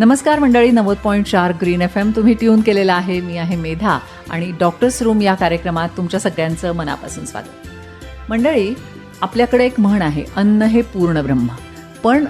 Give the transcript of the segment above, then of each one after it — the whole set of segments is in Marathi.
नमस्कार मंडळी नव्वद पॉईंट चार ग्रीन एफ एम. तुम्ही ट्यून केलेला आहे. मी आहे मेधा आणि डॉक्टर्स रूम या कार्यक्रमात तुमच्या सगळ्यांचं मनापासून स्वागत. मंडळी आपल्याकडे एक म्हण आहे अन्न हे पूर्ण ब्रह्म. पण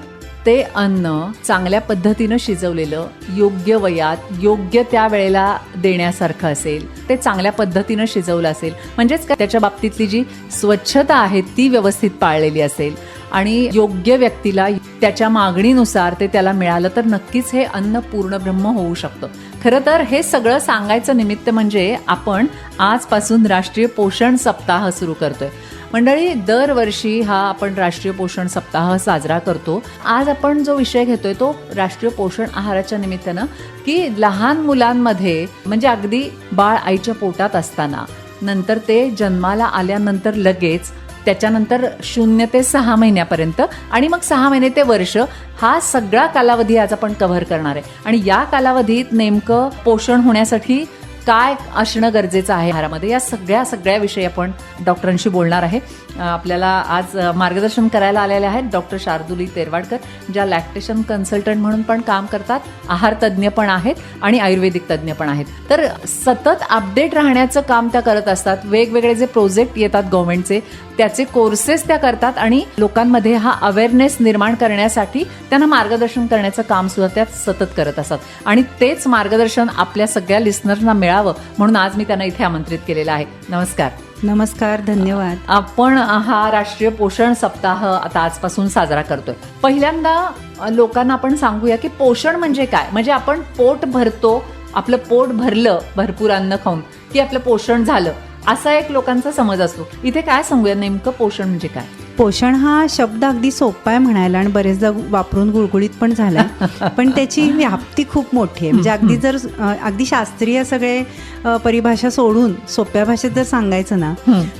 ते अन्न चांगल्या पद्धतीनं शिजवलेलं योग्य वयात योग्य त्या वेळेला देण्यासारखं असेल ते चांगल्या पद्धतीनं शिजवलं असेल म्हणजेच त्याच्या बाबतीतली जी स्वच्छता आहे ती व्यवस्थित पाळलेली असेल आणि योग्य व्यक्तीला त्याच्या मागणीनुसार ते त्याला मिळालं तर नक्कीच हे अन्न पूर्ण ब्रह्म होऊ शकतं. खरं तर हे सगळं सांगायचं निमित्त म्हणजे आपण आजपासून राष्ट्रीय पोषण सप्ताह सुरू करतोय. मंडळी दरवर्षी हा आपण राष्ट्रीय पोषण सप्ताह साजरा करतो. आज आपण जो विषय घेतोय तो राष्ट्रीय पोषण आहाराच्या निमित्तानं की लहान मुलांमध्ये म्हणजे अगदी बाळ आईच्या पोटात असताना नंतर ते जन्माला आल्यानंतर लगेच त्याच्यानंतर शून्य ते सहा महिन्यापर्यंत. आणि मग सहा महिने ते वर्ष हा सगळा कालावधी आज आपण कव्हर करणार आहे. आणि या कालावधीत नेमकं पोषण होण्यासाठी काय असणं गरजेचं आहे आहारामध्ये या सगळ्या सगळ्या विषयी आपण डॉक्टरांशी बोलणार आहे. आपल्याला आज मार्गदर्शन करायला आलेले आहेत डॉक्टर शार्दुली तेरवाडकर ज्या लॅक्टेशन कन्सल्टंट म्हणून पण काम करतात. आहार तज्ज्ञ पण आहेत आणि आयुर्वेदिक तज्ज्ञ पण आहेत. तर सतत अपडेट राहण्याचं काम त्या करत असतात. वेगवेगळे जे प्रोजेक्ट येतात गव्हर्नमेंटचे त्याचे कोर्सेस त्या करतात आणि लोकांमध्ये हा अवेअरनेस निर्माण करण्यासाठी त्यांना मार्गदर्शन करण्याचं काम सुद्धा त्या सतत करत असतात. आणि तेच मार्गदर्शन आपल्या सगळ्या लिस्नर्सना मिळावं म्हणून आज मी त्यांना इथे आमंत्रित केलेलं आहे. नमस्कार. नमस्कार धन्यवाद. आपण हा राष्ट्रीय पोषण सप्ताह आता आजपासून साजरा करतोय. पहिल्यांदा लोकांना आपण सांगूया की पोषण म्हणजे काय? म्हणजे आपण पोट भरतो आपलं पोट भरलं भरपूर अन्न खाऊन की आपलं पोषण झालं. असा एक लोकांचा समज असतो. इथे काय सांगूया? नेमकं पोषण म्हणजे काय? पोषण हा शब्द अगदी सोपा आहे म्हणायला आणि बरेचदा वापरून गुळगुळीत पण झालाय. पण त्याची व्याप्ती खूप मोठी आहे. म्हणजे अगदी जर अगदी शास्त्रीय सगळे परिभाषा सोडून सोप्या भाषेत जर सांगायचं ना.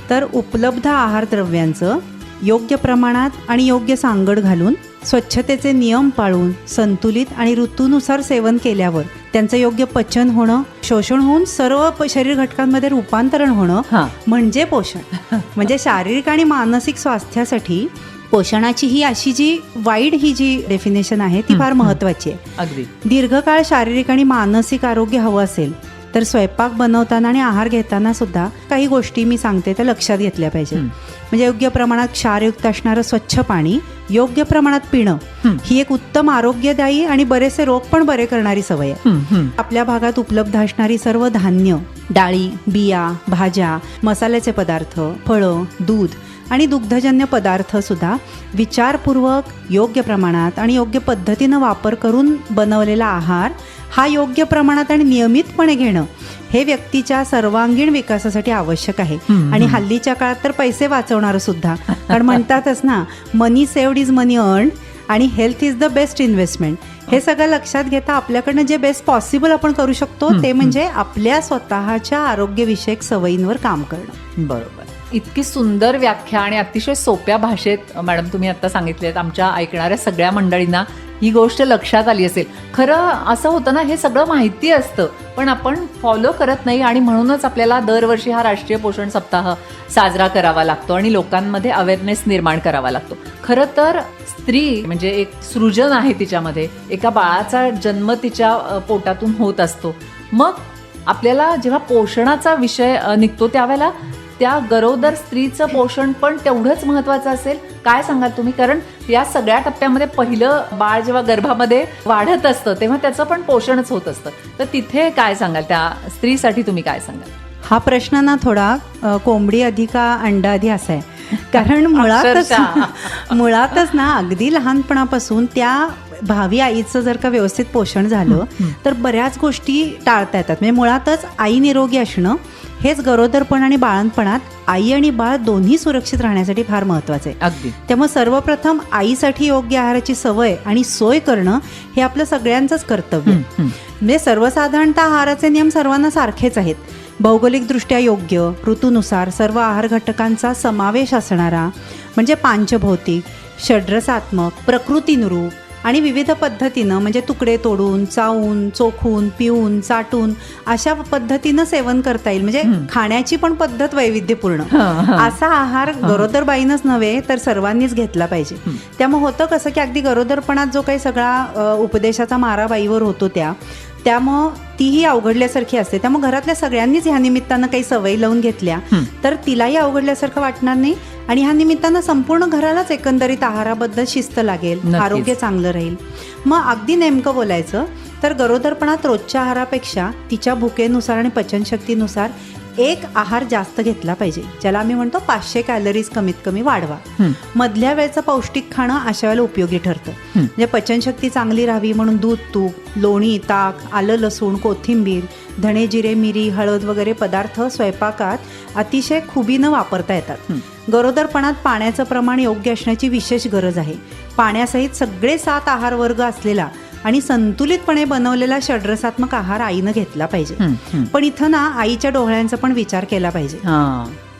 तर उपलब्ध आहार द्रव्यांचं योग्य प्रमाणात आणि योग्य सांगड घालून स्वच्छतेचे नियम पाळून संतुलित आणि ऋतूनुसार सेवन केल्यावर त्यांचं योग्य पचन होणं शोषण होऊन सर्व शरीर घटकांमध्ये रूपांतरण होणं म्हणजे पोषण. म्हणजे शारीरिक आणि मानसिक स्वास्थ्यासाठी पोषणाची ही अशी जी वाईड ही जी डेफिनेशन आहे ती फार महत्वाची आहे. अगदी. दीर्घकाळ शारीरिक आणि मानसिक आरोग्य हवं असेल तर स्वयंपाक बनवताना आणि आहार घेताना सुद्धा काही गोष्टी मी सांगते त्या लक्षात घेतल्या पाहिजे. म्हणजे योग्य प्रमाणात क्षारयुक्त असणारं स्वच्छ पाणी योग्य प्रमाणात पिणं हं. एक उत्तम आरोग्यदायी आणि बरेचसे रोग पण बरे करणारी सवय आहे. आपल्या भागात उपलब्ध असणारी सर्व धान्य डाळी बिया भाज्या मसाल्याचे पदार्थ फळं दूध आणि दुग्धजन्य पदार्थ सुद्धा विचारपूर्वक योग्य प्रमाणात आणि योग्य पद्धतीनं वापर करून बनवलेला आहार हा योग्य प्रमाणात आणि नियमितपणे घेणं हे व्यक्तीच्या सर्वांगीण विकासासाठी आवश्यक आहे. आणि हल्लीच्या काळात तर पैसे वाचवणार सुद्धा. कारण म्हणतातच ना money saved is money earn आणि health is the best investment हे सगळं लक्षात घेता आपल्याकडनं जे बेस्ट पॉसिबल आपण करू शकतो ते म्हणजे आपल्या स्वतःच्या आरोग्यविषयक सवयींवर काम करणं. बरोबर. इतकी सुंदर व्याख्या आणि अतिशय सोप्या भाषेत मॅडम तुम्ही आता सांगितलेत आमच्या ऐकणाऱ्या सगळ्या मंडळींना ही गोष्ट लक्षात आली असेल. खरं असं होतं ना हे सगळं माहिती असतं पण आपण फॉलो करत नाही आणि म्हणूनच आपल्याला दरवर्षी हा राष्ट्रीय पोषण सप्ताह साजरा करावा लागतो आणि लोकांमध्ये अवेअरनेस निर्माण करावा लागतो. खरं तर स्त्री म्हणजे एक सृजन आहे तिच्यामध्ये एका बाळाचा जन्म तिच्या पोटातून होत असतो. मग आपल्याला जेव्हा पोषणाचा विषय निघतो त्यावेळेला त्या गरोदर स्त्रीचं पोषण पण तेवढंच महत्वाचं असेल काय सांगाल तुम्ही? कारण या सगळ्या टप्प्यामध्ये पहिलं बाळ जेव्हा गर्भामध्ये वाढत असतं तेव्हा त्याचं पण पोषणच होत असतं. तर तिथे काय सांगाल? त्या स्त्रीसाठी तुम्ही काय सांगाल? हा प्रश्न ना थोडा कोंबडी आधी का अंडा आधी असा आहे. कारण मुळातच. मुळातच ना अगदी लहानपणापासून त्या भावी आईचं जर का व्यवस्थित पोषण झालं तर बऱ्याच गोष्टी टाळता येतात. म्हणजे मुळातच आई निरोगी असणं हेच गरोदरपण आणि बाळणपणात आई आणि बाळ दोन्ही सुरक्षित राहण्यासाठी फार महत्वाचं आहे. अगदी. त्यामुळे सर्वप्रथम आईसाठी योग्य आहाराची सवय आणि सोय करणं हे आपलं सगळ्यांचंच कर्तव्य. म्हणजे सर्वसाधारणतः आहाराचे नियम सर्वांना सारखेच आहेत. भौगोलिकदृष्ट्या योग्य ऋतूनुसार सर्व आहार घटकांचा समावेश असणारा म्हणजे पांचभौतिक षड्रसात्मक प्रकृतीनुरूप आणि विविध पद्धतीनं म्हणजे तुकडे तोडून चावून चोखून पिऊन चाटून अशा पद्धतीनं सेवन करता येईल. म्हणजे खाण्याची पण पद्धत वैविध्यपूर्ण. असा आहार गरोदर बाईनच नव्हे तर सर्वांनीच घेतला पाहिजे. त्यामुळे होतं कसं की अगदी गरोदरपणात जो काही सगळा उपदेशाचा मारा बाईवर होतो त्या त्यामुळं तीही अवघडल्यासारखी असते. त्यामुळे घरातल्या सगळ्यांनीच ह्या निमित्तानं काही सवयी लावून घेतल्या तर तिलाही अवघडल्यासारखं वाटणार नाही. आणि ह्या निमित्तानं संपूर्ण घरालाच एकंदरीत आहाराबद्दल शिस्त लागेल. आरोग्य चांगलं राहील. मग अगदी नेमकं बोलायचं तर गरोदरपणात रोजच्या आहारापेक्षा तिच्या भुकेनुसार आणि पचनशक्तीनुसार एक आहार जास्त घेतला पाहिजे ज्याला आम्ही म्हणतो पाचशे कॅलरीज कमीत कमी वाढवा. मधल्या वेळेचं पौष्टिक खाणं अशा वेळेला उपयोगी ठरतं. म्हणजे पचनशक्ती चांगली राहावी म्हणून दूध तूप लोणी ताक आलं लसूण कोथिंबीर धणे जिरे मिरी हळद वगैरे पदार्थ स्वयंपाकात अतिशय खुबीनं वापरता येतात. गरोदरपणात पाण्याचं प्रमाण योग्य असण्याची विशेष गरज आहे. पाण्यासहित सगळे सात आहार वर्ग असलेला आणि संतुलितपणे बनवलेला षड्रसात्मक आहार आईनं घेतला पाहिजे. पण इथं ना आईच्या डोळ्यांचा पण विचार केला पाहिजे.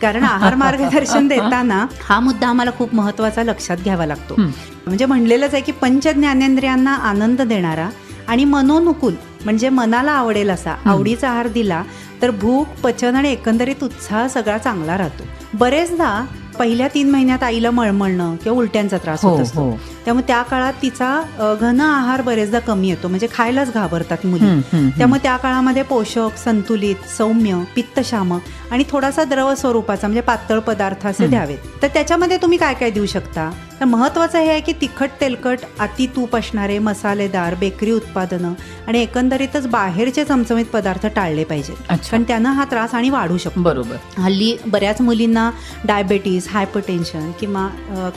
कारण आहार मार्गदर्शन देताना हा मुद्दा आम्हाला खूप महत्त्वाचा लक्षात घ्यावा लागतो. म्हणजे म्हणलेलंच आहे की पंच ज्ञानेंद्रियांना आनंद देणारा आणि मनोनुकूल म्हणजे मनाला आवडेल असा आवडीचा आहार दिला तर भूक पचन आणि एकंदरीत उत्साह सगळा चांगला राहतो बरेचदा पहिल्या तीन महिन्यात आईला मळमळणं किंवा उलट्यांचा त्रास हो, होत असतो. हो. त्यामुळे त्या काळात तिचा घन आहार बरेचदा कमी येतो. म्हणजे खायलाच घाबरतात मुली. हं, हं, हं. त्यामुळे त्या काळामध्ये पोषक संतुलित सौम्य पित्तशामक आणि थोडासा द्रव स्वरूपाचा म्हणजे पातळ पदार्थ असे द्यावेत. तर त्याच्यामध्ये तुम्ही काय काय देऊ शकता? तर महत्वाचं हे आहे की तिखट तेलकट अति तूप असणारे मसालेदार बेकरी उत्पादनं आणि एकंदरीतच बाहेरचे चमचमीत पदार्थ टाळले पाहिजेत. कारण त्यानं हा त्रास आणि वाढू शकतो बरोबर हल्ली बऱ्याच मुलींना डायबेटीज हायपरटेन्शन किंवा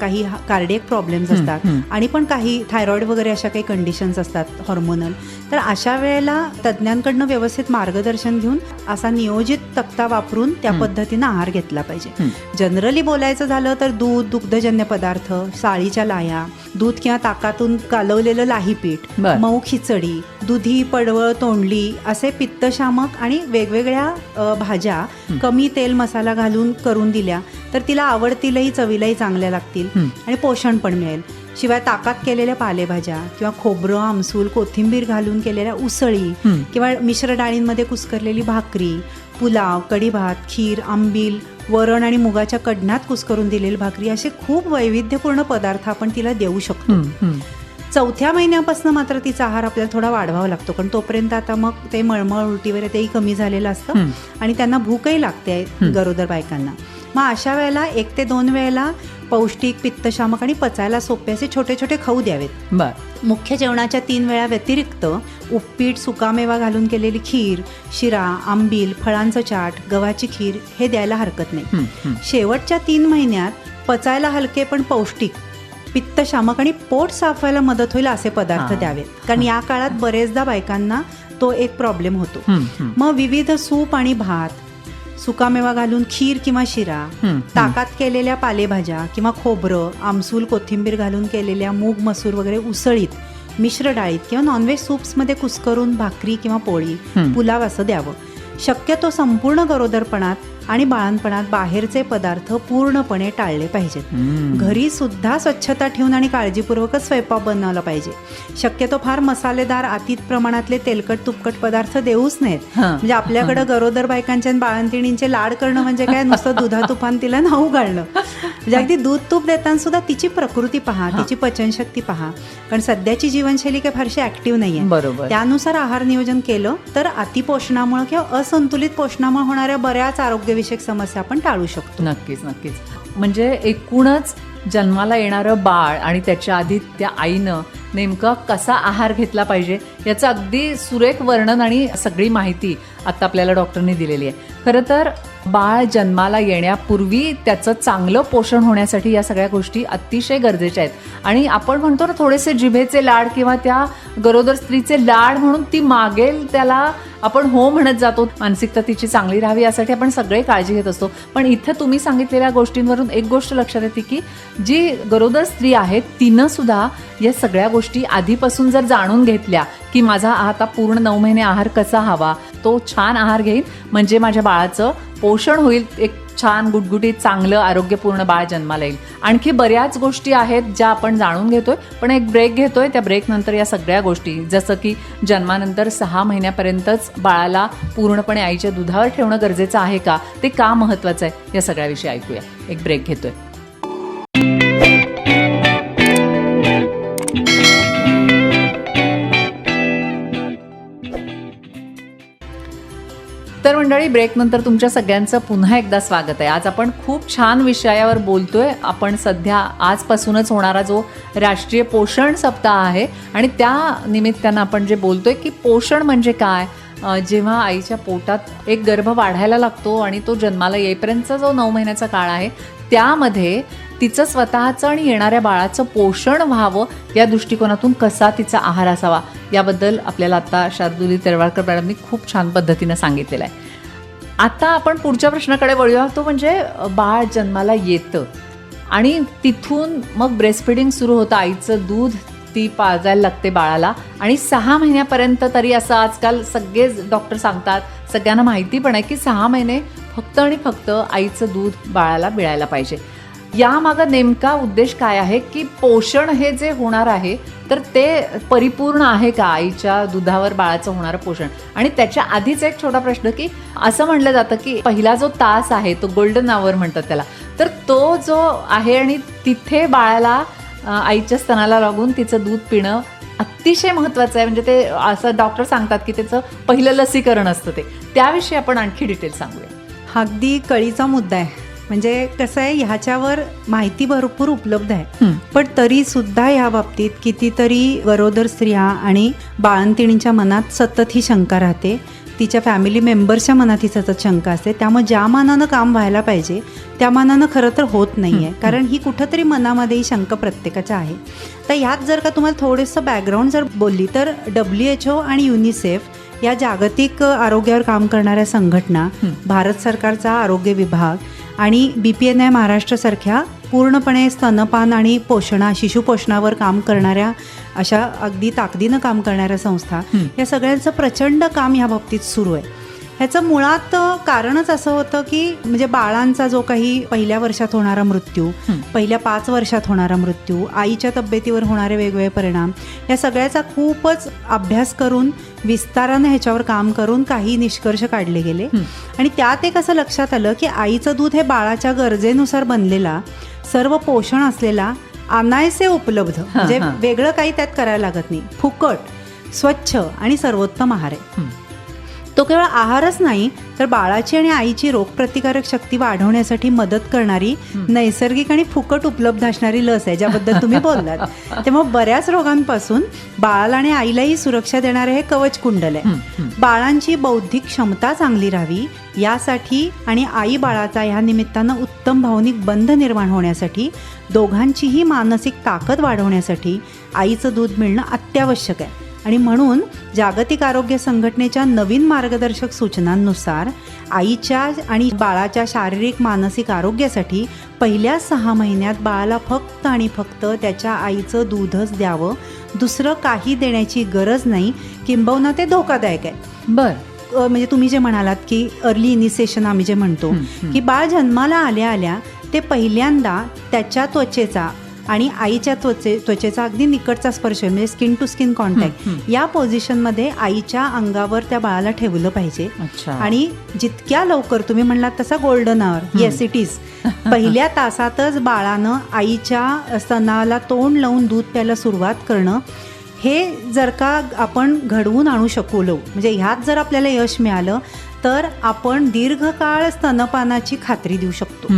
काही कार्डियक प्रॉब्लेम्स असतात. आणि पण काही थायरॉइड वगैरे अशा काही कंडिशन्स असतात हॉर्मोनल तर अशा वेळेला तज्ज्ञांकडनं व्यवस्थित मार्गदर्शन घेऊन असा नियोजित तक्ता वापरून त्या पद्धतीनं आहार घेतला पाहिजे. जनरली बोलायचं झालं तर दूध दुग्धजन्य पदार्थ साळीच्या लाया दूध किंवा ताकातून कालवलेलं लाही पीठ बर. मऊ खिचडी दुधी पडवळ तोंडली असे पित्तशामक आणि वेगवेगळ्या भाज्या कमी तेल मसाला घालून करून दिल्या तर तिला आवडतीलही चवीलाही चांगल्या लागतील. आणि पोषण पण मिळेल शिवाय ताकात केलेल्या पालेभाज्या किंवा खोबरं आमसूल कोथिंबीर घालून केलेल्या उसळी. किंवा मिश्र डाळींमध्ये कुस्करलेली भाकरी पुलाव कढी भात खीर आंबील वरण आणि मुगाच्या कडण्यात कुस्करून दिलेली भाकरी असे खूप वैविध्यपूर्ण पदार्थ आपण तिला देऊ शकतो. चौथ्या महिन्यापासून मात्र तिचा आहार आपल्याला थोडा वाढवावा लागतो कारण तोपर्यंत आता मग ते मळमळ उलटी वगैरे तेही कमी झालेलं असतं. आणि त्यांना भूकही लागते गरोदर बायकांना मग अशा वेळेला एक ते दोन वेळेला पौष्टिक पित्तशामक आणि पचायला सोपे असे छोटे छोटे खाऊ द्यावेत बर मुख्य जेवणाच्या तीन वेळा व्यतिरिक्त उपपीठ सुकामेवा घालून केलेली खीर शिरा आंबील फळांचं चाट गव्हाची खीर हे द्यायला हरकत नाही. शेवटच्या तीन महिन्यात पचायला हलके पण पौष्टिक पित्तशामक आणि पोट साफ व्हायला मदत होईल असे पदार्थ. द्यावेत कारण या काळात बरेचदा बायकांना तो एक प्रॉब्लेम होतो. मग विविध सूप आणि भात सुकामेवा घालून खीर किंवा शिरा ताकात केलेल्या पालेभाज्या किंवा खोबरं आमसूल कोथिंबीर घालून केलेल्या मूग मसूर वगैरे उसळीत मिश्र डाळीत किंवा नॉनव्हेज सूप्समध्ये कुस्करून भाकरी किंवा पोळी. पुलाव असं द्यावं शक्यतो संपूर्ण गरोदरपणात आणि बाळणपणात बाहेरचे पदार्थ पूर्णपणे टाळले पाहिजेत. घरी सुद्धा स्वच्छता ठेवून आणि काळजीपूर्वकच स्वयंपाक बनवला पाहिजे. शक्यतो फार मसालेदार अतीत प्रमाणातले तेलकट तुपकट पदार्थ देऊच नाहीत. म्हणजे आपल्याकडे गरोदर बायकांच्या आणि बाळंतिणींचे लाड करणं म्हणजे काय? नुसतं दुधा तुफान तिला नाऊ घालणं म्हणजे अगदी दूध तूप देताना सुद्धा तिची प्रकृती पहा तिची पचनशक्ती पहा. कारण सध्याची जीवनशैली काही फारशी ऍक्टिव्ह नाहीये. बरोबर. त्यानुसार आहार नियोजन केलं तर अतिपोषणामुळे किंवा असंतुलित पोषणामुळे होणाऱ्या बऱ्याच आरोग्यविषयक समस्या आपण टाळू शकतो. नक्कीच नक्कीच. म्हणजे एकूणच जन्माला येणारं बाळ आणि त्याच्या आधी त्या आईनं नेमका कसा आहार घेतला पाहिजे याचं अगदी सुरेख वर्णन आणि सगळी माहिती आता आपल्याला डॉक्टरने दिलेली आहे. खरं तर बाळ जन्माला येण्यापूर्वी त्याचं चांगलं पोषण होण्यासाठी या सगळ्या गोष्टी अतिशय गरजेच्या आहेत. आणि आपण म्हणतो ना थोडेसे जिभेचे लाड किंवा त्या गरोदर स्त्रीचे लाड म्हणून ती मागेल त्याला आपण हो म्हणत जातो. मानसिकता तिची चांगली राहावी यासाठी आपण सगळे काळजी घेत असतो. पण इथं तुम्ही सांगितलेल्या गोष्टींवरून एक गोष्ट लक्षात येते की जी गरोदर स्त्री आहे तिनं सुद्धा या सगळ्या गोष्टी आधीपासून जर जाणून घेतल्या की माझा आता पूर्ण नऊ महिने आहार कसा हवा तो छान आहार घेईन म्हणजे माझ्या बाळाचं पोषण होईल एक छान गुटगुटीत चांगलं आरोग्यपूर्ण बाळ जन्माला येईल. आणखी बऱ्याच गोष्टी आहेत ज्या आपण जाणून घेतोय पण एक ब्रेक घेतोय त्या ब्रेकनंतर या सगळ्या गोष्टी. जसं की जन्मानंतर सहा महिन्यापर्यंतच बाळाला पूर्णपणे आईच्या दुधावर ठेवणं गरजेचं आहे का ते का महत्त्वाचं आहे या सगळ्याविषयी ऐकूया. एक ब्रेक घेतोय. मंडळी ब्रेकनंतर तुमच्या सगळ्यांचं पुन्हा एकदा स्वागत आहे. आज आपण खूप छान विषयावर बोलतोय. आपण सध्या आजपासूनच होणारा जो राष्ट्रीय पोषण सप्ताह आहे आणि त्या निमित्तानं आपण जे बोलतोय की पोषण म्हणजे काय? जेव्हा आईच्या पोटात एक गर्भ वाढायला लागतो आणि तो जन्माला येईपर्यंतचा जो नऊ महिन्याचा काळ आहे त्यामध्ये तिचं स्वतःचं आणि येणाऱ्या बाळाचं पोषण व्हावं या दृष्टिकोनातून कसा तिचा आहार असावा याबद्दल आपल्याला आता शार्दुली तेरवाळकर मॅडमनी खूप छान पद्धतीनं सांगितलेलं आहे. आता आपण पुढच्या प्रश्नाकडे वळूया. तो म्हणजे बाळ जन्माला येतं. आणि तिथून मग ब्रेस्टफिडिंग सुरू होतं. आईचं दूध ती पाजायला लागते बाळाला. आणि सहा महिन्यापर्यंत तरी असं आजकाल सगळेच डॉक्टर सांगतात. सगळ्यांना माहिती पण आहे की सहा महिने फक्त आणि फक्त आईचं दूध बाळाला मिळायला पाहिजे. यामागं नेमका उद्देश काय आहे की पोषण हे जे होणार आहे तर ते परिपूर्ण आहे का आईच्या दुधावर बाळाचं होणारं पोषण? आणि त्याच्या आधीच एक छोटा प्रश्न की असं म्हटलं जातं की पहिला जो तास आहे तो गोल्डन आवर म्हणतात त्याला. तर तो जो आहे आणि तिथे बाळाला आईच्या स्तनाला लागून तिचं दूध पिणं अतिशय महत्त्वाचं आहे. म्हणजे ते असं डॉक्टर सांगतात की त्याचं पहिलं लसीकरण असतं ते. त्याविषयी आपण आणखी डिटेल सांगूया. हा अगदी कळीचा मुद्दा आहे. म्हणजे कसं आहे ह्याच्यावर माहिती भरपूर उपलब्ध आहे. पण तरी सुद्धा ह्या बाबतीत कितीतरी गरोदर स्त्रिया आणि बाळंतिणींच्या मनात सतत ही शंका राहते. तिच्या फॅमिली मेंबर्सच्या मनात ही सतत शंका असते. त्यामुळे ज्या मानानं काम व्हायला पाहिजे त्या मानानं खरं तर होत नाही आहे कारण ही कुठंतरी मनामध्ये ही शंका प्रत्येकाच्या आहे. तर ह्यात जर का तुम्हाला थोडंसं बॅकग्राऊंड जर बोलली तर डब्ल्यू एच ओ आणि युनिसेफ या जागतिक आरोग्यावर काम करणाऱ्या संघटना भारत सरकारचा आरोग्य विभाग आणि बी पी एन आय महाराष्ट्रासारख्या पूर्णपणे स्तनपान आणि पोषणा शिशुपोषणावर काम करणाऱ्या अशा अगदी ताकदीनं काम करणाऱ्या संस्था. या सगळ्यांचं प्रचंड काम ह्या बाबतीत सुरू आहे ह्याचं मुळात कारणच असं होतं की म्हणजे बाळांचा जो काही पहिल्या वर्षात होणारा मृत्यू. पहिल्या पाच वर्षात होणारा मृत्यू आईच्या तब्येतीवर होणारे वेगवेगळे परिणाम या सगळ्याचा खूपच अभ्यास करून विस्तारानं ह्याच्यावर काम करून काही निष्कर्ष काढले गेले. आणि त्यात एक असं लक्षात आलं की आईचं दूध हे बाळाच्या गरजेनुसार बनलेला सर्व पोषण असलेला अनायसे उपलब्ध म्हणजे. वेगळं काही त्यात करायला लागत नाही फुकट स्वच्छ आणि सर्वोत्तम आहार आहे. तो केवळ आहारच नाही तर बाळाची आणि आईची रोगप्रतिकारक शक्ती वाढवण्यासाठी मदत करणारी नैसर्गिक आणि फुकट उपलब्ध असणारी लस आहे ज्याबद्दल तुम्ही बोललात. त्यामुळे बऱ्याच रोगांपासून बाळाला आणि आईलाही सुरक्षा देणारे हे कवच कुंडल आहे. बाळांची बौद्धिक क्षमता चांगली राहावी यासाठी आणि आई बाळाचा ह्या निमित्तानं उत्तम भावनिक बंध निर्माण होण्यासाठी दोघांचीही मानसिक ताकद वाढवण्यासाठी आईचं दूध मिळणं अत्यावश्यक आहे. आणि म्हणून जागतिक आरोग्य संघटनेच्या नवीन मार्गदर्शक सूचनांनुसार आईच्या आणि बाळाच्या शारीरिक मानसिक आरोग्यासाठी पहिल्या सहा महिन्यात बाळाला फक्त आणि फक्त त्याच्या आईचं दूधच द्यावं. दुसरं काही देण्याची गरज नाही. किंबहुना ते धोकादायक आहे. बर. म्हणजे तुम्ही जे म्हणालात की अर्ली इनिशिएशन आम्ही जे म्हणतो. की बाळ जन्माला आल्या आल्या ते पहिल्यांदा त्याच्या त्वचेचा आणि आईच्या त्वचे त्वचेचा अगदी निकटचा स्पर्श म्हणजे स्किन टू स्किन कॉन्टॅक्ट या पोझिशनमध्ये आईच्या अंगावर त्या बाळाला ठेवलं पाहिजे. आणि जितक्या लवकर तुम्ही म्हणलात तसा golden hour yes it is पहिल्या तासातच बाळानं आईच्या स्तनाला तोंड लावून दूध प्यायला सुरुवात करणं हे जर का आपण घडवून आणू शकलो म्हणजे ह्यात जर आपल्याला यश मिळालं तर आपण दीर्घकाळ स्तनपानाची खात्री देऊ शकतो.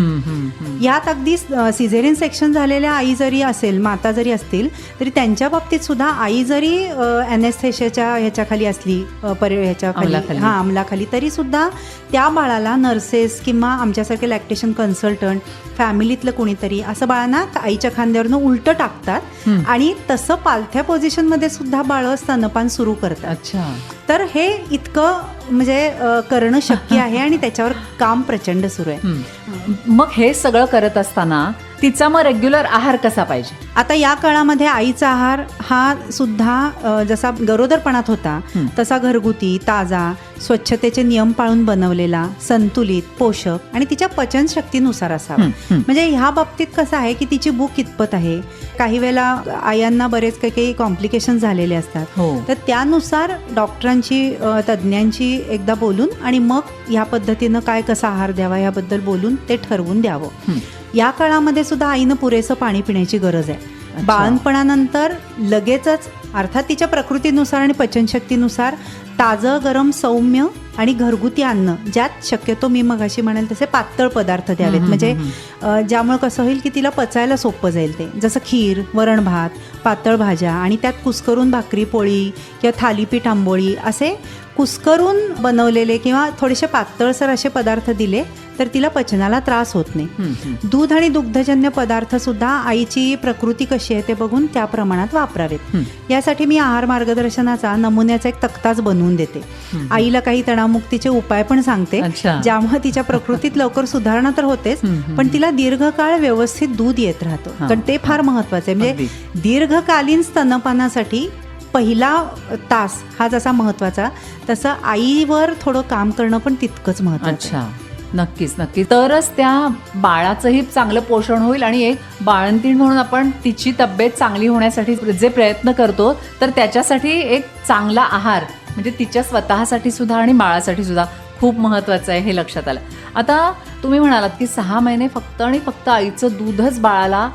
यात अगदी सिझेरियन सेक्शन झालेल्या आई जरी असेल माता जरी असतील तरी त्यांच्या बाबतीत सुद्धा आई जरी अनेस्थेशियाच्या ह्याच्याखाली असली परि ह्याच्याखाली. हां अंमलाखाली तरी सुद्धा त्या बाळाला नर्सेस किंवा आमच्यासारखे लॅक्टेशन कन्सल्टंट फॅमिलीतलं कोणीतरी असं बाळांना आईच्या खांद्यावरनं उलटं टाकतात. आणि तसं पालथ्या पोझिशनमध्ये सुद्धा बाळं स्तनपान सुरू करतात अच्छा तर हे इतकं म्हणजे करणं शक्य आहे आणि त्याच्यावर काम प्रचंड सुरू आहे. मग हे सगळं करत असताना तिचा मग रेग्युलर आहार कसा पाहिजे आता या काळामध्ये आईचा आहार हा सुद्धा जसा गरोदरपणात होता. तसा घरगुती ताजा स्वच्छतेचे नियम पाळून बनवलेला संतुलित पोषक आणि तिच्या पचनशक्तीनुसार असावा. म्हणजे ह्या बाबतीत कसं आहे की तिची भूक कितपत आहे? काही वेळेला आयांना बरेच काही काही कॉम्प्लिकेशन झालेले असतात. हो. तर त्यानुसार डॉक्टरांची तज्ज्ञांची एकदा बोलून आणि मग ह्या पद्धतीनं काय कसा आहार द्यावा याबद्दल बोलून ते ठरवून द्यावं. या काळामध्ये सुद्धा आईनं पुरेसं पाणी पिण्याची गरज आहे. बाळणपणानंतर लगेचच अर्थात तिच्या प्रकृतीनुसार आणि पचनशक्तीनुसार ताजं गरम सौम्य आणि घरगुती अन्न ज्यात शक्यतो मी मगाशी म्हणेल तसे पातळ पदार्थ द्यावेत. म्हणजे ज्यामुळे कसं होईल की तिला पचायला सोपं जाईल ते. जसं खीर वरण भात पातळ भाज्या आणि त्यात कुस्करून भाकरी पोळी किंवा थालीपीठ आंबोळी असे कुस्करून बनवलेले किंवा थोडेसे पातळसर असे पदार्थ दिले तर तिला पचनाला त्रास होत नाही. दूध आणि दुग्धजन्य पदार्थ सुद्धा आईची प्रकृती कशी आहे ते बघून त्या प्रमाणात वापरावेत. यासाठी मी आहार मार्गदर्शनाचा नमुन्याचा एक तक्ताच बनवून देते. आईला काही तणावमुक्तीचे उपाय पण सांगते. ज्यामुळे तिच्या प्रकृतीत लवकर सुधारणा तर होतेच पण तिला दीर्घकाळ व्यवस्थित दूध येत राहतं. कारण ते फार महत्वाचं आहे. म्हणजे दीर्घकालीन स्तनपानासाठी पहिला तास हा जसा महत्त्वाचा तसं आईवर थोडं काम करणं पण तितकंच महत्वाचं अच्छा. नक्कीच नक्कीच. तरच त्या बाळाचंही चांगलं पोषण होईल आणि एक बाळंतीण म्हणून आपण तिची तब्येत चांगली होण्यासाठी जे प्रयत्न करतो तर त्याच्यासाठी एक चांगला आहार म्हणजे तिच्या स्वतःसाठी सुद्धा आणि बाळासाठी सुद्धा खूप महत्वाचं आहे हे लक्षात आलं. आता तुम्ही म्हणालात की सहा महिने फक्त आणि फक्त आईचं दूधच बाळाला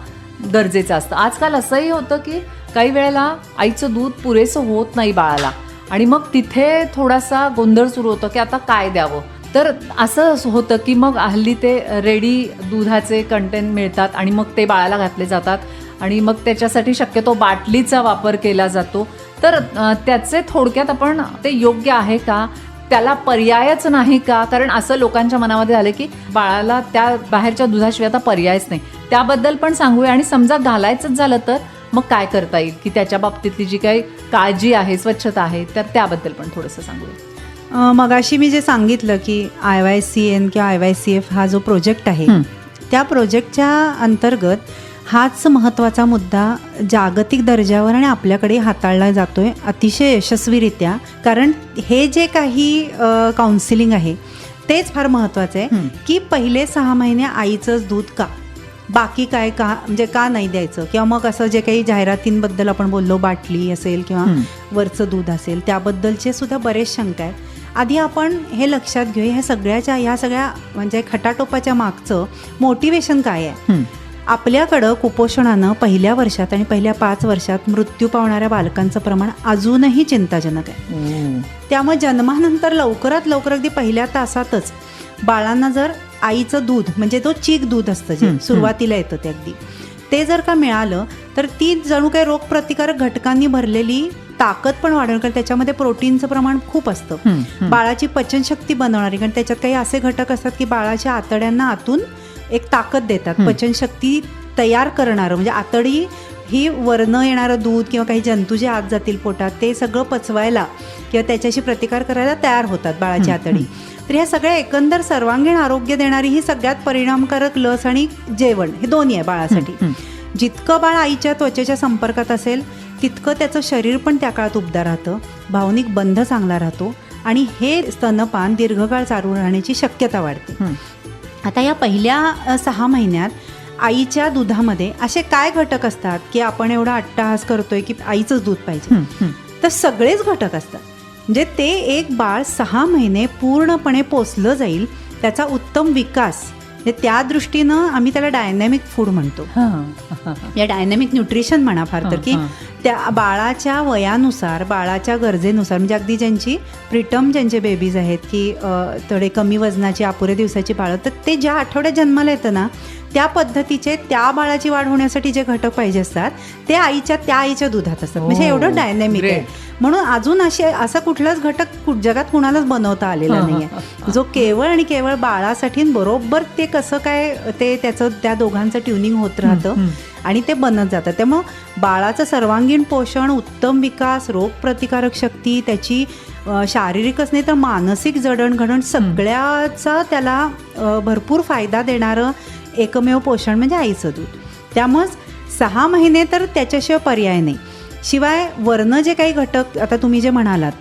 गरजेचं असतं. आजकाल असंही होतं की काही वेळेला आईचं दूध पुरेसं होत नाही बाळाला. आणि मग तिथे थोडासा गोंधळ सुरू होतो की आता काय द्यावं? तर असं होतं की मग हल्ली ते रेडी दुधाचे कंटेन मिळतात आणि मग ते बाळाला घातले जातात. आणि मग त्याच्यासाठी शक्यतो बाटलीचा वापर केला जातो. तर त्याचे थोडक्यात आपण ते योग्य आहे का? त्याला पर्यायच नाही का? कारण असं लोकांच्या मनामध्ये झालं की बाळाला त्या बाहेरच्या दुधाशिवाय आता पर्यायच नाही. त्याबद्दल पण सांगूया आणि समजा घालायचंच झालं तर? मग काय करता येईल की त्याच्या बाबतीतली जी काही काळजी आहे स्वच्छता आहे तर त्याबद्दल पण थोडंसं सांगूया अ, मगाशी मी जे सांगितलं की आय वाय सी एन किंवा आय वाय सी एफ हा जो प्रोजेक्ट आहे. त्या प्रोजेक्टच्या अंतर्गत हाच महत्त्वाचा मुद्दा जागतिक दर्जावर आणि आपल्याकडे हाताळला जातोय अतिशय यशस्वीरित्या कारण हे जे काही काउन्सिलिंग आहे तेच फार महत्त्वाचं आहे. की पहिले सहा महिने आईचंच दूध का बाकी काय का म्हणजे का नाही द्यायचं? किंवा मग असं जे काही जाहिरातींबद्दल आपण बोललो बाटली असेल किंवा. वरचं दूध असेल त्याबद्दलचे सुद्धा बरेच शंका आहेत. आधी आपण हे लक्षात घेऊया ह्या सगळ्याच्या ह्या सगळ्या म्हणजे खटाटोपाच्या मागचं मोटिवेशन काय आहे. आपल्याकडं कुपोषणानं पहिल्या वर्षात आणि पहिल्या पाच वर्षात मृत्यू पावणाऱ्या बालकांचं प्रमाण अजूनही चिंताजनक आहे. त्यामुळे जन्मानंतर लवकरात लवकर अगदी पहिल्या तासातच बाळांना जर आईचं दूध म्हणजे तो चीक दूध असतं जे. सुरुवातीला येतं ते अगदी ते जर का मिळालं तर ती जणू काही रोगप्रतिकारक घटकांनी भरलेली ताकद पण वाढवणार कारण त्याच्यामध्ये प्रोटीनचं प्रमाण खूप असतं. बाळाची पचनशक्ती बनवणारी कारण त्याच्यात काही असे घटक असतात की बाळाच्या आतड्यांना आतून एक ताकद देतात. पचनशक्ती तयार करणारं म्हणजे आतडी ही वरनं येणारं दूध किंवा काही जंतू जे आत जातील पोटात ते सगळं पचवायला किंवा त्याच्याशी प्रतिकार करायला तयार होतात बाळाची हं, आतडी. तर ह्या सगळ्या एकंदर सर्वांगीण आरोग्य देणारी ही सगळ्यात परिणामकारक लस आणि जेवण हे दोन्ही आहे बाळासाठी. जितकं बाळ आईच्या त्वचेच्या संपर्कात असेल तितकं त्याचं शरीर पण त्या काळात उबदार राहतं भावनिक बंध चांगला राहतो आणि हे स्तनपान दीर्घकाळ चालू राहण्याची शक्यता वाढते. आता या पहिल्या सहा महिन्यात आईच्या दुधामध्ये असे काय घटक असतात की आपण एवढा अट्टहास करतोय की आईचंच दूध पाहिजे. तर सगळेच घटक असतात. म्हणजे ते एक बाळ सहा महिने पूर्णपणे पोचलं जाईल त्याचा उत्तम विकास म्हणजे त्या दृष्टीनं आम्ही त्याला डायनॅमिक फूड म्हणतो हां. या डायनॅमिक न्यूट्रिशन म्हणा फार तर की. त्या बाळाच्या वयानुसार बाळाच्या गरजेनुसार म्हणजे अगदी ज्यांची प्रिटम ज्यांचे बेबीज आहेत की थोडे कमी वजनाची अपुऱ्या दिवसाची बाळं तर ते ज्या आठवड्यात जन्माला येतं ना त्या पद्धतीचे त्या बाळाची वाढ होण्यासाठी जे घटक पाहिजे असतात ते आईच्या त्या आईच्या दुधात असतात. म्हणजे Oh, एवढं डायनॅमिक आहे. म्हणून अजून असे असा कुठलाच घटक जगात कुणालाच बनवता आलेला हां, नाहीये. जो केवळ आणि केवळ बाळासाठी बरोबर ते कसं काय ते त्याचं त्या दोघांचं ट्युनिंग होत राहतं हं. आणि ते बनत जातं. त्यामुळं बाळाचं सर्वांगीण पोषण उत्तम विकास रोगप्रतिकारक शक्ती त्याची शारीरिकच नाही तर मानसिक जडणघडण सगळ्याचा त्याला भरपूर फायदा देणारं एकमेव पोषण म्हणजे आईचं दूध त्यामुळंच सहा महिने तर त्याच्याशिवाय पर्याय नाही शिवाय वरनं जे काही घटक आता तुम्ही जे म्हणालात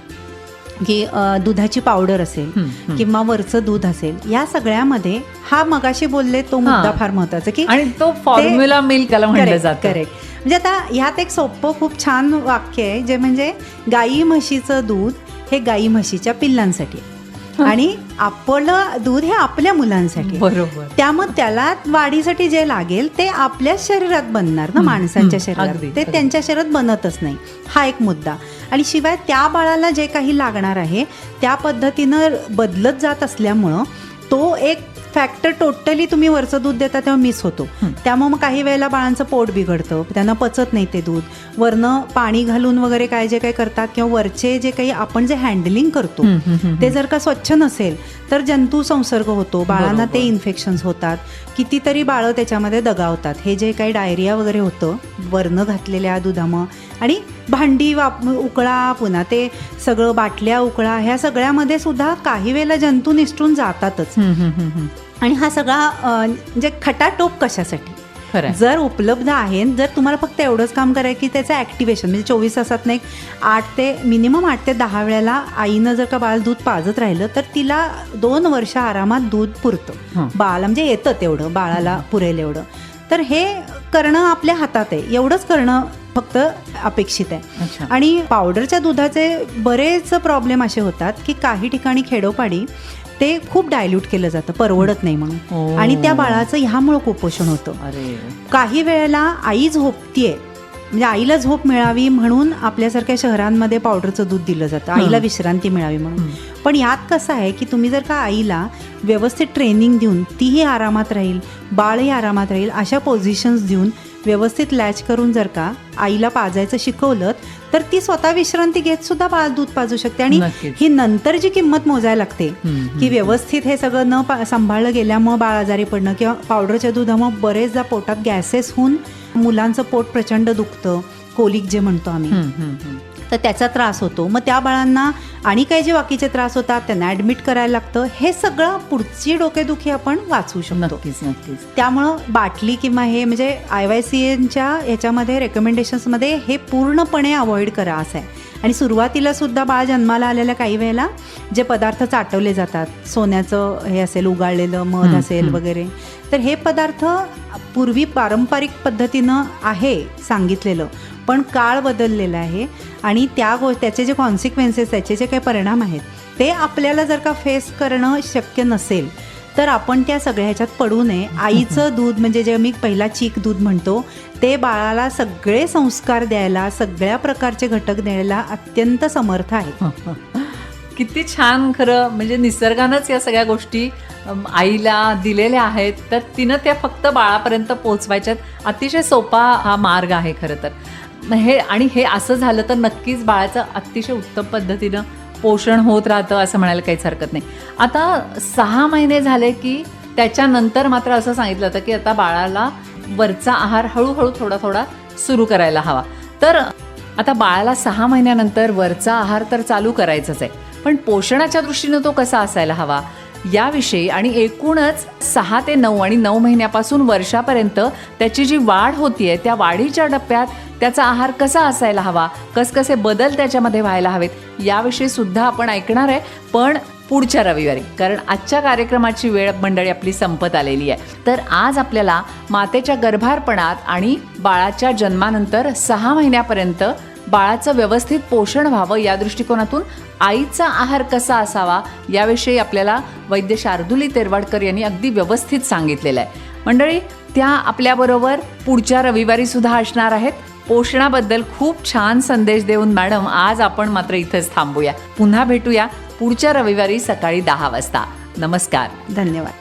की दुधाची पावडर असेल. किंवा वरचं दूध असेल या सगळ्यामध्ये हा मगाशी बोलले तो मुद्दा. फार महत्त्वाचा की आणि तो फॉर्म्युला मिल्क करेक्ट म्हणजे आता ह्यात एक सोपं खूप छान वाक्य आहे जे म्हणजे गाई म्हशीचं दूध हे गाई म्हशीच्या पिल्लांसाठी आहे. आणि आपलं दूध हे आपल्या मुलांसाठी. बरोबर. त्यामुळे त्याला वाढीसाठी जे लागेल ते आपल्याच शरीरात बनणार ना माणसांच्या शरीरात. ते. त्यांच्या शरीरात बनतच नाही. हा एक मुद्दा. आणि शिवाय त्या बाळाला जे काही लागणार आहे त्या पद्धतीनं बदलत जात असल्यामुळं तो एक फॅक्टर टोटली तुम्ही वरचं दूध देता तेव्हा मिस होतो. त्यामुळे मग काही वेळेला बाळांचं पोट बिघडतं त्यांना पचत नाही ते दूध. वरनं पाणी घालून वगैरे काय जे काही करतात किंवा वरचे जे काही आपण जे हँडलिंग करतो ते जर का स्वच्छ नसेल तर जंतू संसर्ग होतो. बाळांना. ते इन्फेक्शन्स होतात. कितीतरी बाळं त्याच्यामध्ये दगावतात. हे जे काही डायरिया वगैरे होतं वरनं घातलेल्या दुधामं आणि भांडी वाप उकळा पुन्हा ते सगळं बाटल्या उकळा ह्या सगळ्यामध्ये सुद्धा काही वेळेला जंतू निसटून जातातच. आणि हा सगळा म्हणजे खटाटोप कशासाठी. जर उपलब्ध आहे जर तुम्हाला फक्त एवढंच काम करायचं की त्याचं ॲक्टिवेशन म्हणजे चोवीस तासात नाही आठ ते मिनिमम आठ ते दहा वेळेला आईनं जर का बाळ दूध पाजत राहिलं तर तिला दोन वर्ष आरामात दूध पुरतं. बाळाला म्हणजे येतं तेवढं बाळाला पुरेल एवढं तर हे करणं आपल्या हातात आहे एवढंच करणं फक्त अपेक्षित आहे आणि पावडरच्या दुधाचे बरेच प्रॉब्लेम असे होतात की काही ठिकाणी खेडोपाडी ते खूप डायल्यूट केलं जातं परवडत नाही म्हणून ओ. आणि त्या बाळाचं ह्यामुळं कुपोषण होतं अरे काही वेळेला आई झोपतीये म्हणजे आईला झोप मिळावी म्हणून आपल्यासारख्या शहरांमध्ये पावडरचं दूध दिलं जातं आईला हं. विश्रांती मिळावी म्हणून हं. पण यात कसं आहे की तुम्ही जर का आईला व्यवस्थित ट्रेनिंग देऊन तीही आरामात राहील बाळही आरामात राहील अशा पोझिशन्स देऊन व्यवस्थित लॅच करून जर का आईला पाजायचं शिकवलं तर ती स्वतः विश्रांती घेत सुद्धा बाळ दूध पाजू शकते आणि. ही नंतर जी किंमत मोजायला लागते की. व्यवस्थित हे सगळं न पा सांभाळलं गेल्यामुळं बाळ आजारी पडणं किंवा पावडरच्या दुधामुळे बरेचदा पोटात गॅसेस होऊन मुलांचं पोट प्रचंड दुखतं कोलिक जे म्हणतो आम्ही. तर त्याचा त्रास होतो. मग त्या बाळांना आणि काही जे बाकीचे त्रास होतात त्यांना ॲडमिट करायला लागतं. हे सगळं पुढची डोकेदुखी आपण वाचवू शकतो. नक्कीच नक्कीच. त्यामुळं बाटली किंवा हे म्हणजे आय वाय सी एनच्या ह्याच्यामध्ये रेकमेंडेशन्समध्ये हे पूर्णपणे अवॉइड करा असं आहे. आणि सुरुवातीला सुद्धा बाळ जन्माला आलेल्या काही वेळेला जे पदार्थ चाटवले जातात सोन्याचं हे असेल उगाळलेलं मध असेल. वगैरे तर हे पदार्थ पूर्वी पारंपरिक पद्धतीनं आहे सांगितलेलं. पण काळ बदललेला आहे आणि त्या गो त्याचे जे कॉन्सिक्वेन्सेस त्याचे जे काही परिणाम आहेत ते आपल्याला जर का फेस करणं शक्य नसेल तर आपण त्या सगळ्या ह्याच्यात पडू नये. आईचं दूध म्हणजे जे मी पहिला चीक दूध म्हणतो ते बाळाला सगळे संस्कार द्यायला सगळ्या प्रकारचे घटक द्यायला अत्यंत समर्थ आहे. किती छान खरं म्हणजे निसर्गानंच या सगळ्या गोष्टी आईला दिलेल्या आहेत तर तिनं त्या फक्त बाळापर्यंत पोचवायच्यात अतिशय सोपा हा मार्ग आहे खरं तर. हे आणि हे असं झालं तर नक्कीच बाळाचं अतिशय उत्तम पद्धतीनं पोषण होत राहतं असं म्हणायला काहीच हरकत नाही. आता सहा महिने झाले की त्याच्यानंतर मात्र असं सांगितलं होतं की आता बाळाला वरचा आहार हळूहळू थोडा थोडा सुरू करायला हवा. तर आता बाळाला सहा महिन्यानंतर वरचा आहार तर चालू करायचाच आहे. पण पोषणाच्या दृष्टीनं तो कसा असायला हवा? याविषयी आणि एकूणच सहा ते नऊ आणि नऊ महिन्यापासून वर्षापर्यंत त्याची जी वाढ होतीये त्या वाढीच्या टप्प्यात त्याचा आहार कसा असायला हवा कसकसे बदल त्याच्यामध्ये व्हायला हवेत याविषयी सुद्धा आपण ऐकणार आहे. पण पुढच्या रविवारी कारण आजच्या कार्यक्रमाची वेळ मंडळी आपली संपत आलेली आहे. तर आज आपल्याला मातेच्या गर्भारपणात आणि बाळाच्या जन्मानंतर सहा महिन्यापर्यंत बाळाचं व्यवस्थित पोषण व्हावं या दृष्टिकोनातून आईचा आहार कसा असावा याविषयी आपल्याला वैद्य शार्दुली तेरवाडकर यांनी अगदी व्यवस्थित सांगितलेलं आहे. मंडळी त्या आपल्याबरोबर पुढच्या रविवारी सुद्धा असणार आहेत. पोषणाबद्दल खूप छान संदेश देऊन मॅडम आज आपण मात्र इथंच थांबूया. पुन्हा भेटूया पुढच्या रविवारी सकाळी दहा वाजता. नमस्कार. धन्यवाद.